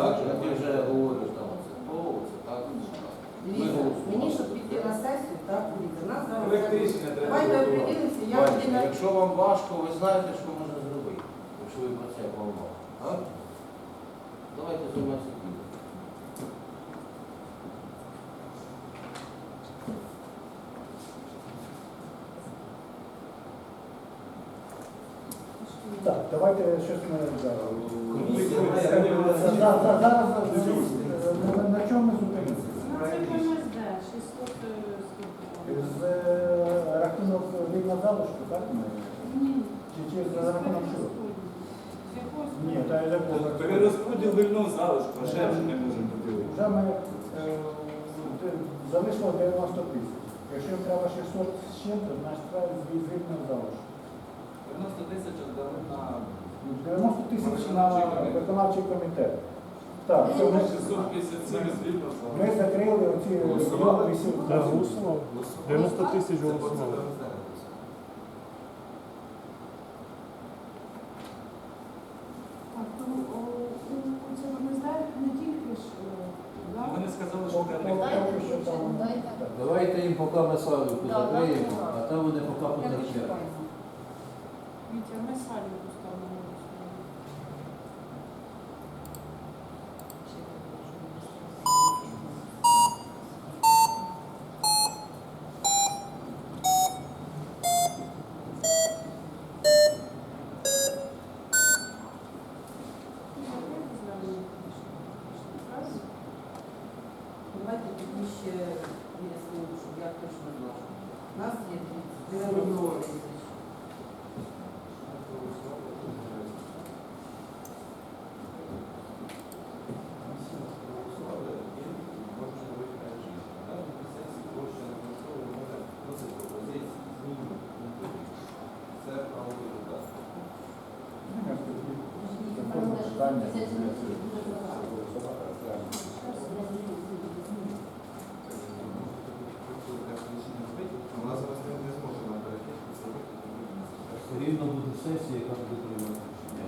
Так, як ти вже говориш, там це то, це так, це так. Дивіться, мені, щоб піти на сесію, так, дивіться, нас зараз... Рішення треба Давайте готувати. определимося, я Бачите, один... Якщо вам важко, ви знаєте, що можна зробити, якщо ви про це говорите. Так? Давайте займатися тим. Так, давайте щось ми зараз. За- за- Зараз на- на чому ми зупинимося? Ну, це КМСД, 600 е, скільки З е, рахунок вільна залишку, так? Чи, чи за рахунок якогось Ні, та я Перерозподіл вільного залишку, а ще вже не можемо бути. Вже ми е, залишило 90 тисяч. Якщо треба 600 з чим-то, значить треба з вільного залишку. 90 тисяч віддали на 90 тисяч на виконавчий комітет. Так, це ми, 657 з ми закрили оці Голосували? вісім. Так, голосував. 90 тисяч голосували. Так, то о, у цьому КМСД не тільки ж, е, да? Вони сказали, що Поки треба. поки що там. так. Давайте їм поки ми салюку Да, закриємо, да, а там вони поки Я. Вітя, ми самі поставимо. Давайте тоді ще вияснимо, щоб я точно знала. У нас є 90 тисяч. Це право депутата. Питання. У нас зараз не зможемо перейти. Все рівно буде сесія, яка буде приймати рішення.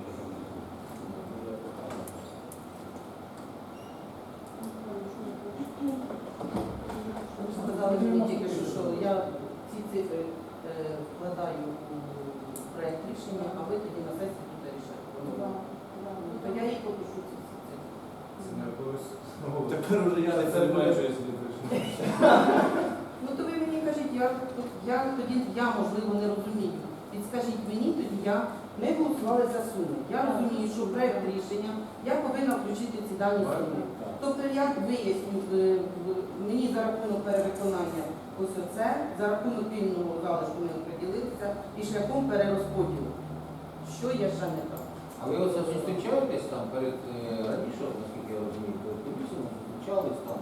Ви ж сказали мені тільки що, що я ці цифри е, вкладаю у проект рішення, а ви тоді на сесії будете рішати. Да, да. Ну, То я їй попишу ці всі цифри. Це не якогось. Тепер уже я не розумію, що я сюди прийшов. Ну то ви мені кажіть, я, я тоді я можливо не розумію. Підскажіть мені, тоді я ми голосували за суми. Я розумію, що проект рішення я повинна включити ці дані суми. Тобто я виясню, е, мені за рахунок перевиконання ось оце, за рахунок вільного залишку ми оприділилися і шляхом перерозподілу. Що я ще не так? А ви оце зустрічаєтесь там перед е, раніше, наскільки я розумію, перед комісією зустрічались там,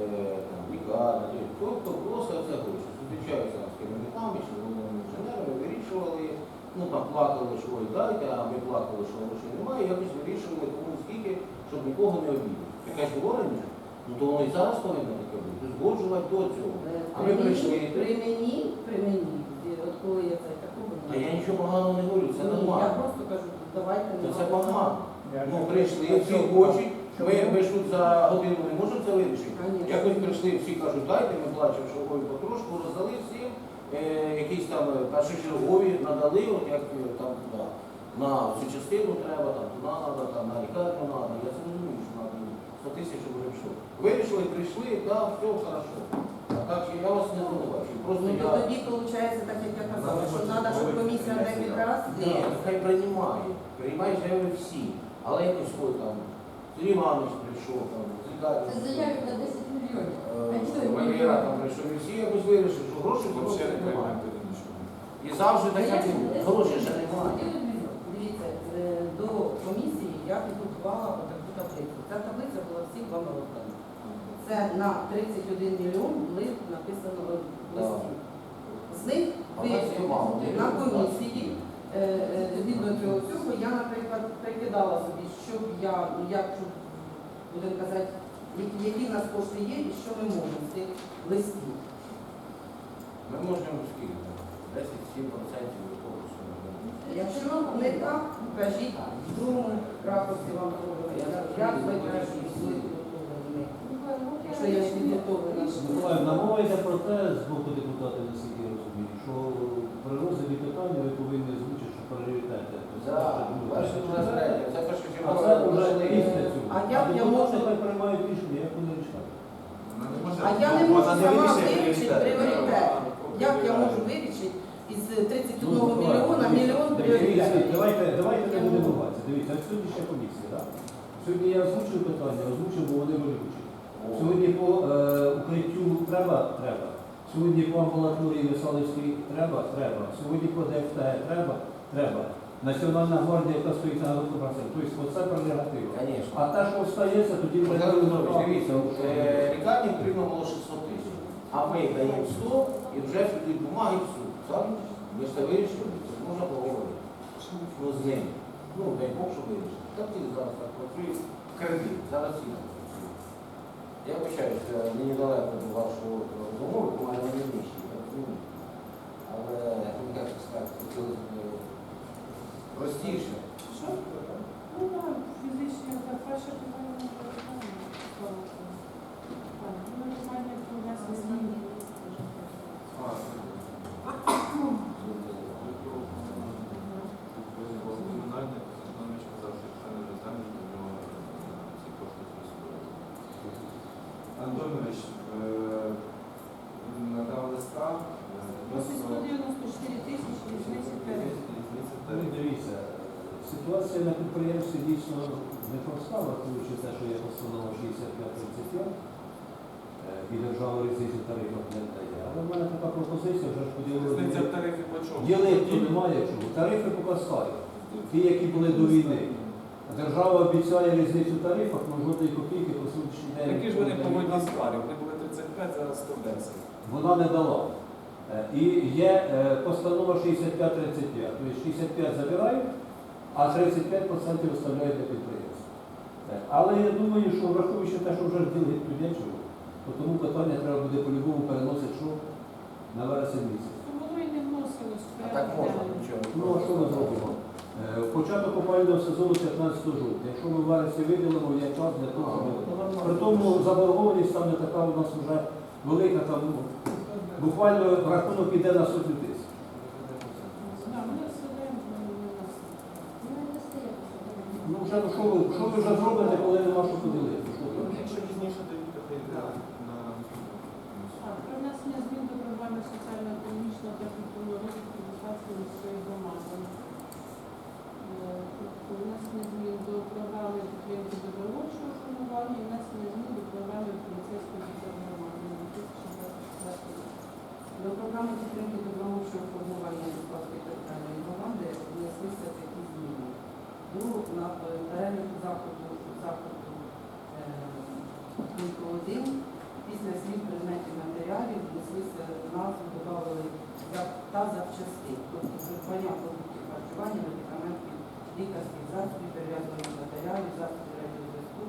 е, там лікарні, тобто просто це гроші. Зустрічаються з керівниками чи головними інженерами, вирішували, ну там плакали, що ой, дайте, а ми плакали, що грошей немає, якось вирішували кому скільки, щоб нікого не обідати. Якась говорення, ну то воно і зараз повинно таке бути, згоджувати до цього. Е, А ми при мені- прийшли. При мені, при мені, е, от коли я це такого А я нічого поганого не говорю, це Ні, Я просто кажу, давайте Це не це погано. Ну, прийшли, всі хочуть, ми, ми ж тут за годину не можемо це вирішити. Конечно. Якось прийшли, всі кажуть, дайте, ми плачемо, що ой, потрошку роздали всім, е, якісь там е, першочергові надали, от як там туди, на всю частину треба, там туди треба, там на лікарню треба. Я це розумію, що треба 100 тисяч, все. Вирішили, прийшли, так, все, хорошо. А так я вас не звинувачую. Просто Ну, то я. тоді виходить, так як я казала, що треба, щоб комісія декілька разів. Ні, хай приймає. Приймають заяви всі. Але якось ой, там, Сергій Іванович прийшов, там. Це заяві на 10 мільйонів. Е, Валера там прийшов, і всі якось вирішили, що грошей просто Взагалі не немає. нічого. І завжди таке було. Грошей ще немає. Дивіться, е, до комісії я підготувала. Ця таблиця була всім вам роздана. Це на 31 мільйон були написано в листі. З них ви на комісії, е, е, згідно цього всього, я, наприклад, прикидала собі, щоб я, ну, як будемо казати, які, в нас кошти є і що ми можемо з тих листів. Ми можемо скільки? 10-7% від того. Якщо не так, кажіть в другому ракурсі вам зробимо. Як ви краще підготовлені? Я ж підготовлена. Миколаївна, мова йде про те, з боку депутатів, наскільки я розумію, що при розгляді питання ви повинні озвучити, що пріоритети. Що А це вже після цього. А як я можу- приймають рішення, як вони. А я не можу сама вирішити пріоритет. Як я можу вирішити із 31 мільйона мільйон Дивіться, пріоритетів? Давайте, давайте не будемо буватися. Дивіться, ось сьогодні ще комісія, так? Сьогодні я озвучив питання, озвучив, бо вони болючі. Сьогодні по е, укриттю треба, треба. Сьогодні по амбулаторії Весалівській треба, треба. Сьогодні по ДФТ треба, треба. Національна гвардія, яка стоїть на господарстві. Тобто оце прерогатива. Звісно. А те, що остається, тоді вже Михайло Петрович, дивіться, е, лікарні було 600 тисяч, а ми даємо 100 і вже тоді бумаги в суд. Ми ж це вирішили, це можна поговорити. Ну, з ним. Ну, дай Бог, що вирішили. Так тільки зараз так працює кредит, зараз всі так працюють. Я вибачаю, що мені далеко до вашого розмови, бо мене не нижчі, я розумію. Але, як це сказати, хотілося б е, простіше. Що? Ну так, фізичні, так, перше питання не питання. Так, ну, нормально провести зміни. Комунальник Антонович казав, що якщо не розглянуть, то в нього ці кошти присутні. Антонович е, надав листа, е, 194 тисячі, різниця п'ять. Ну, Дивіться, ситуація на підприємстві дійсно непроста, враховуючи те, що є постанова 6535, і держава різницю тарифів не дає. Але в мене така пропозиція, вже ж Різниця в поділили. по чому? Ділити немає чого. Тарифи поки. Ті, які були до війни. Держава обіцяє різницю в тарифах, але жодної копійки по сьогоднішній день. Які ж вони дає. старі? Вони були 35, зараз 110. Вона не дала. Е, І є е, постанова 65-35. Тобто 65 забирають, а 35% оставляють для підприємства. Е, Але я думаю, що враховуючи те, що вже ж ділить тут нічого, то тому питання треба буде по-любому переносити що на вересень місяць. Воно і не вносилось А так можна, нічого. Ну, а що ми зробимо? Е, Початок опалювального сезону 15 жовтня. Якщо ми в вересні виділимо, є час для того, щоб... При тому заборгованість там не така у нас вже велика, там ну, буквально рахунок іде на сотні тисяч. Да, ми сидимо, ми не нас. Ну ну, що ви, що ви вже зробите, коли нема що поділити? Якщо пізніше дають, то йде на Так, про внесення змін до програми соціально-економічного та культурного розвитку Бухарської міської громади. Е, тобто Внесення змін до програми підтримки добровольчого формування і внесення змін до програми поліцейської офіцерної громади на 2024 рік. До програми підтримки добровольчого формування Дніпровської територіальної громади внеслися такі зміни. До на е, переліку заходу заходу е, пункту 1 після слів предметів матеріалів внеслися назву, додали «за- та запчасти, тобто придбання продуктів харчування, медикаментів, лікарських засобів, перев'язаних матеріалів, засобів радіозв'язку,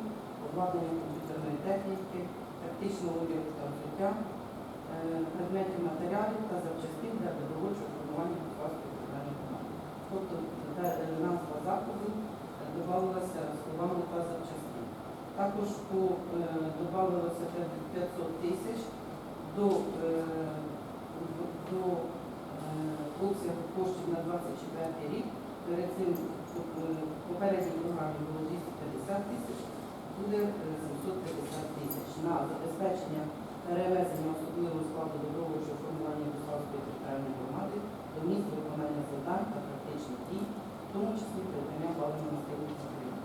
обладнання комп'ютерної техніки, тактичного одягу та взуття, е, предметів матеріалів та запчастин для добровольчого формування Бухарської територіальної громади. Тобто та- е, назва заходу е, додавалася словами та запчастин. Також по, е, додавалося 500 тисяч до, е, до е, обсягу коштів на 24 рік. Перед цим е, попередній програмі було 250 тисяч, буде е, 750 тисяч на забезпечення перевезення особливого складу добровольчого формування Бухарської територіальної громади до місць виконання завдань та практичних дій, в тому числі придбання паливно-мастильних матеріалів.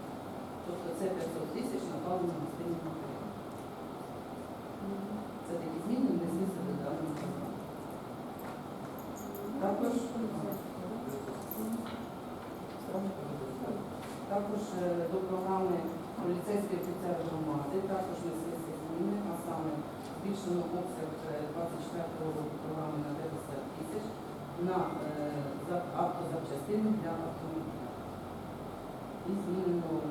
Тобто це 500 тисяч на паливно-мастильних матеріалів. Це такі зміни внеслися до даної програми. Також, також е, до програми поліцейський офіцер громади також внеслися зміни, а саме збільшено обсяг е, 24 року програми на 50 тисяч на е, автозапчастини для автомобіля. І змінено е,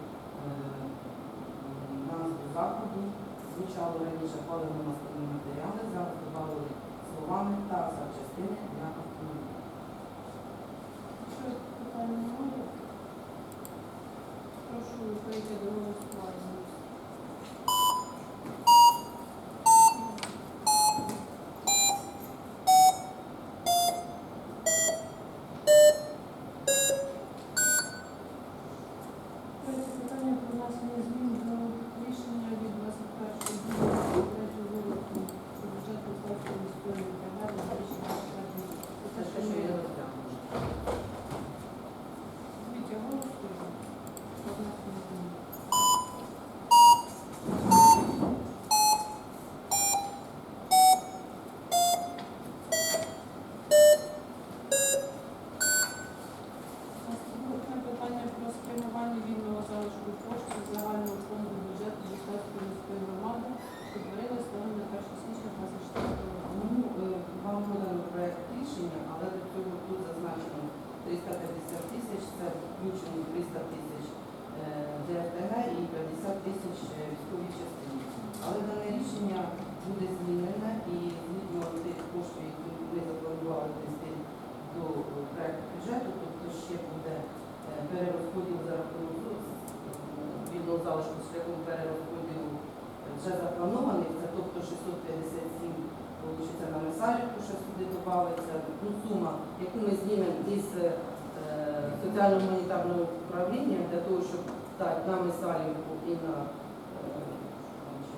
назву заходу. Звучало раніше паливно-мастильні матеріали, зараз додали словами та запчастини to the шляхом перерозподілу вже запланованих, це тобто 657 Получиться на Месалівку, що сюди додається. Ну, сума, яку ми знімемо із е, соціально-гуманітарного управління для того, щоб дати на Месалівку і на е, ще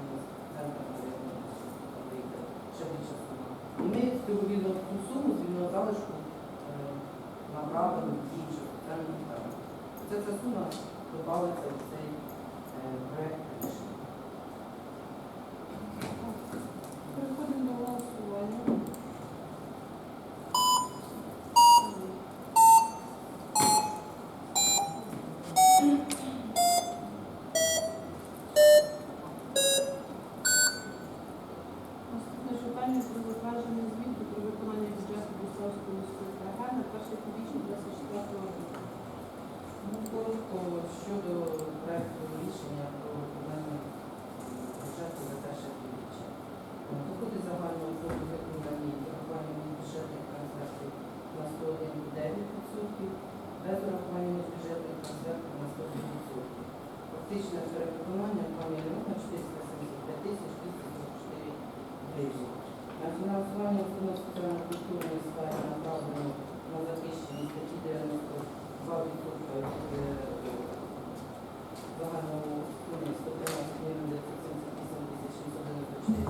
вийде більша сума. І ми з цю суму з залишку е, направимо в іншу соціальну. Це ця сума додається в цей е, проект рішення. Переходимо до голосування. Наступне питання про затвердження звіту про виконання бюджету Бусковської міської ТГ на 1 півріччя 24 року. Ну, коротко щодо проекту рішення про виконання бюджету за перше півріччя. Е, Доходи загального фонду виконані з урахуванням бюджетних трансфертів на 101,9%, без урахування міжбюджетних трансфертів на 102%. Фактичне перевиконання 2 мільйона 475 тисяч 244 гривень. На фінансування фонду соціально-культурної сфери направлено на захищені статті 92 відсотка від е, загального суми 113 мільйонів 978 тисяч 694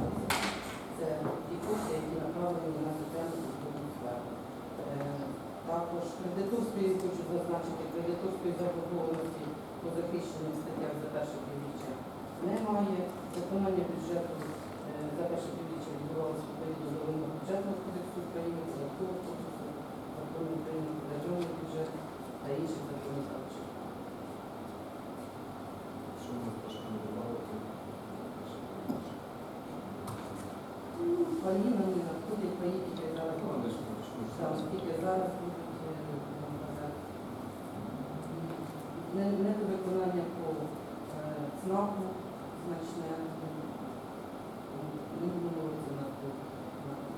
Це ті кошти, які направлені на соціально-культурну сферу. Е, Також кредиторської, хочу зазначити, кредиторської заборгованості по захищеним статтям за перше півріччя немає. Виконання бюджету е, за перше півріччя Нам не надходять, паї зараз. Ну. Там тільки зараз будуть е, нам казати. Не, не до виконання по е, ЦНАПу значне. Не було на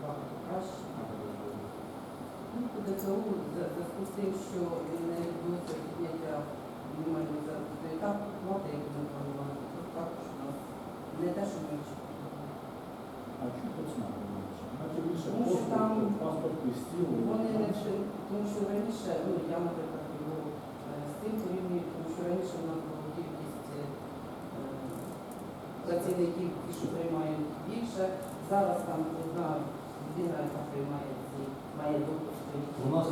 багато краще. Ну, ДЦУ, зв'язку з тим, що не відбулося підняття мінімальної заробітної плати, як ми планували, також у нас не те, що. Більше Тому що там паспортний стіл. Вони не тому що раніше, ну я, наприклад, його е, з тим порівнюю, тому що раніше в нас була кількість е, працівників, ті, що приймають більше. Зараз там одна людина, яка приймає ці, має допуск до У нас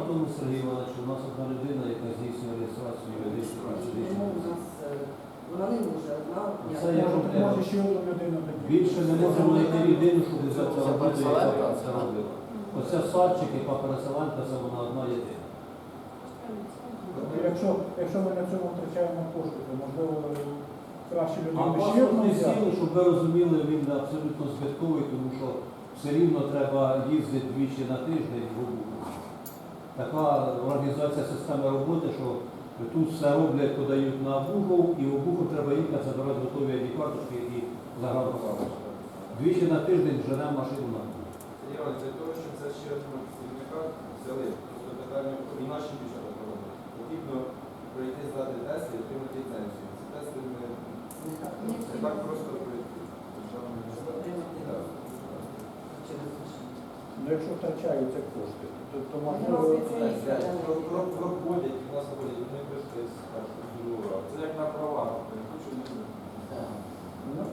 в тому, Сергій Іванович, у нас одна людина, яка здійснює реєстрацію юридичних І Тому у нас е, вона не може одна. Це я- Може, ще одну людину. Більше не можемо знайти людину, щоб взяти Це роботу, яка це робила. Оця садчик, яка переселенка, це вона одна єдина. Тобто, Якщо, якщо ми на цьому втрачаємо кошти, то можливо краще А людину ще одну паспортний взяти. стіл, щоб ви розуміли, він абсолютно збитковий, тому що все рівно треба їздити двічі на тиждень в Обухов. Така організація системи роботи, що тут все роблять, подають на Обухов, і Обухов треба їхати забирати готові ID карточки і загранпаспорт. Двічі на тиждень женемо машину на Обухов. Іван, для того, щоб це ще одного керівника взяли, просто питання і наші дівчата проводили. Потрібно пройти здати тест і отримати ліцензію. Ці тести не, не так просто пройти. Державний Ну, якщо втрачаються кошти, то, то Ну, можливо. про- Проходять, у нас проходять, вони пройшли з першого. Це як на правах. Я хочу не. Ну,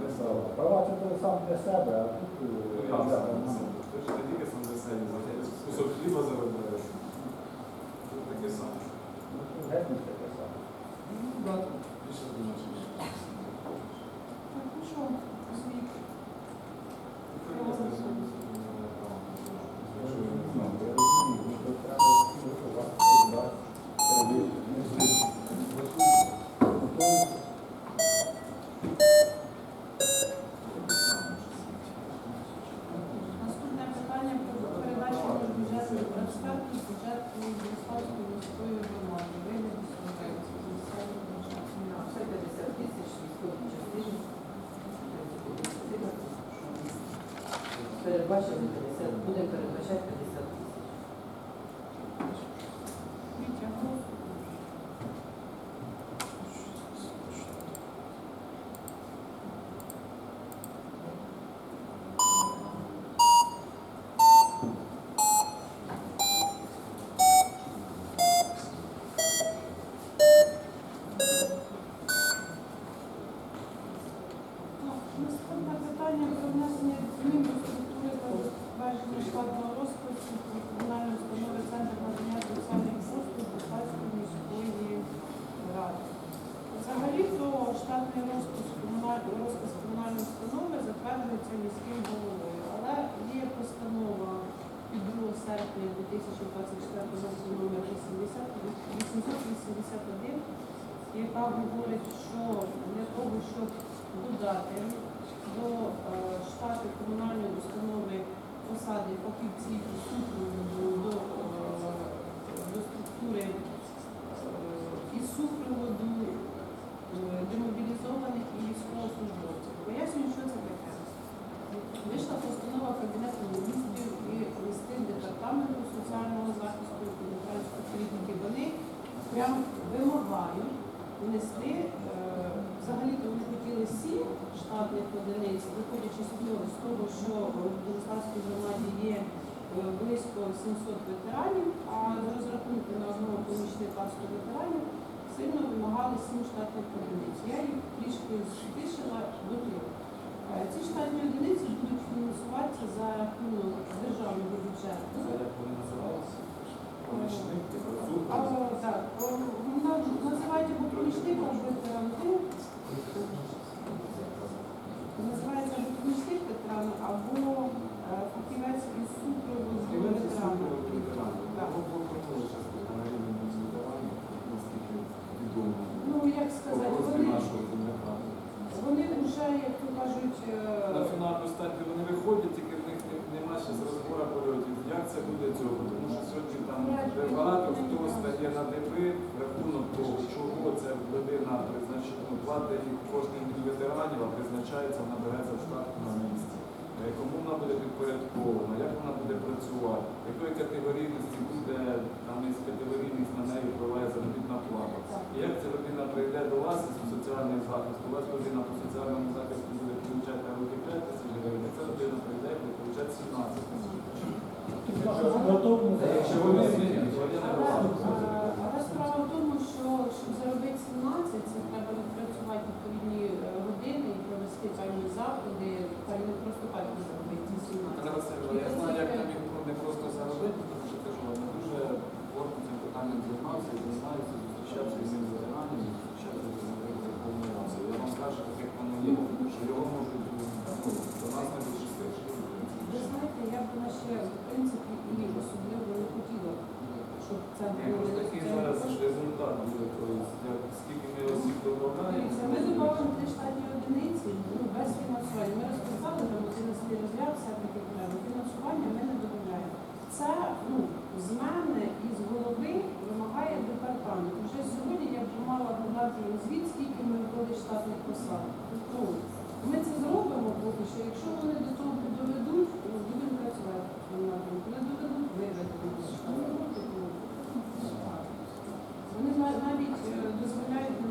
не права. Права це те сам для себе, а тут е, Ну, для ясно. громади. Ти ж не тільки сам за себе, кусок хліба заробляєш. Тут таке саме. Ну, це геть не таке саме. Ну, так, більше думаєш. Так, ну що, звіт. Я розумію, ну, то треба готувати, да, перевірити. Ну, звісно. Ну, то Наступне питання про передачу міжбюджетних трансфертів з бюджету Бориславської міської громади. Вигляді субвенції з місцевого бюджету. Це 50 тисяч військовій частині. Передбачили 50, будемо передбачати 50 тисяч. Ну, Наступне питання про внесення змін до структури та затвердження штатного розпису комунальної установи Центр надання соціальних послуг Бухарської міської ради. Взагалі, то штатний розпис комунальної розпис комунальної установи затверджується міським головою, але є постанова від 2 серпня 2024 року номер 80 881, яка говорить, що для того, щоб додати до е, штату комунальної установи посади фахівців до, е, до структури е, і супроводу демобілізованих і військовослужбовців. Пояснюю, що це таке. Вийшла постанова Кабінету міністрів і листи департаменту соціального захисту і політики. Вони прям вимагають внести, е, взагалі-то вони хотіли сім штатних одиниць, виходячи з того, що в Бориславській громаді є е, близько 700 ветеранів, а з розрахунку на одного помічника 100 ветеранів сильно вимагали сім штатних одиниць. Я їх трішки збільшила до трьох. Е, Ці штатні одиниці будуть фінансуватися за рахунок державного бюджету. Це як вони називалися? Помічник, А, так, о, ну, помічник або ветерану. Називається помічник ветерану, або е, фахівець із супроводу ветерану. Так. Ну, як сказати, вони, вони вже, як то кажуть, е, На фінальну стадію вони виходять, тільки в них не- нема ще з розбору польотів. Як це буде цього? Тому що сьогодні там вже багато хто стає на ДП в рахунок того, чого ця людина кожен від ветеранів, призначається, вона береться в штат на місці. Кому вона буде підпорядкована, як вона буде працювати, якої категорійності буде там із категорійність на неї впливає заробітна плата. І як ця людина прийде до вас із соціальний захист, у вас людина по соціальному захисту буде получати руки 5 тисяч гривень, а ця людина прийде і буде получати 17 тисяч. Якщо вони змінять, то я не Але, розумію. е, але справа в тому, що щоб заробити 17, це треба відпрацювати відповідні е, години і провести певні заходи, та й не Вони навіть е, дозволяють.